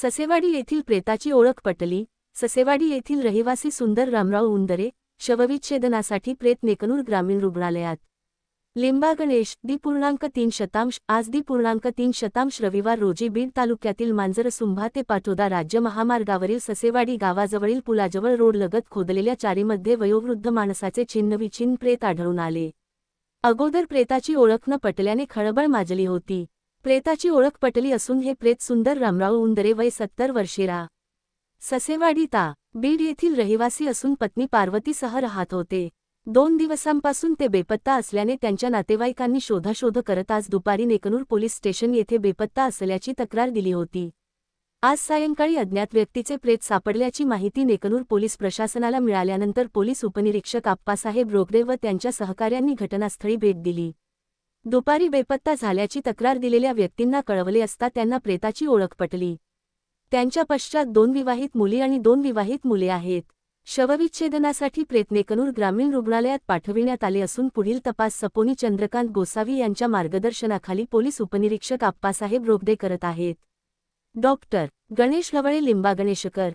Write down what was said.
ससेवाडी येथील प्रेताची ओळख पटली. ससेवाडी येथील रहिवासी सुंदर रामराव उंदरे शवविच्छेदनासाठी प्रेत नेकनूर ग्रामीण रुग्णालयात. लिंबा गणेश दी पूर्णांक तीन शतांश आज दी पूर्णांक तीन शतांश रविवार रोजी बीड तालुक्यातील मांजरसुंभा ते पाटोदा राज्य महामार्गावरील ससेवाडी गावाजवळील पुलाजवळ रोडलगत खोदलेल्या चारीमध्ये वयोवृद्ध माणसाचे छिन्नविछिन्न प्रेत आढळून आले. अगोदर प्रेताची ओळख न पटल्याने खळबळ माजली होती. प्रेताची ओळख पटली असून हे प्रेत सुंदर रामराव उंदरे वय सत्तर वर्षे रा. ससेवाडी ता बीड येथील रहिवासी असून पत्नी पार्वतीसह राहत होते. दोन दिवसांपासून ते बेपत्ता असल्याने त्यांच्या नातेवाईकांनी शोधाशोध करत आज दुपारी नेकनूर पोलीस स्टेशन येथे बेपत्ता असल्याची तक्रार दिली होती. आज सायंकाळी अज्ञात व्यक्तीचे प्रेत सापडल्याची माहिती नेकनूर पोलीस प्रशासनाला मिळाल्यानंतर पोलीस उपनिरीक्षक आप्पासाहेब रोगडे व त्यांच्या सहकाऱ्यांनी घटनास्थळी भेट दिली. दुपारी बेपत्ता झाल्याची तक्रार दिलेल्या व्यक्तींना कळवले असता त्यांना प्रेताची ओळख पटली. त्यांच्या पश्चात दोन विवाहित मुली आणि दोन विवाहित मुले आहेत. शवविच्छेदनासाठी प्रेतनेकनूर ग्रामीण रुग्णालयात पाठविण्यात आले असून पुढील तपास सपोनी चंद्रकांत गोसावी यांच्या मार्गदर्शनाखाली पोलीस उपनिरीक्षक आप्पासाहेब रोबदे करत आहेत. डॉक्टर गणेश हवळे लिंबा गणेशकर.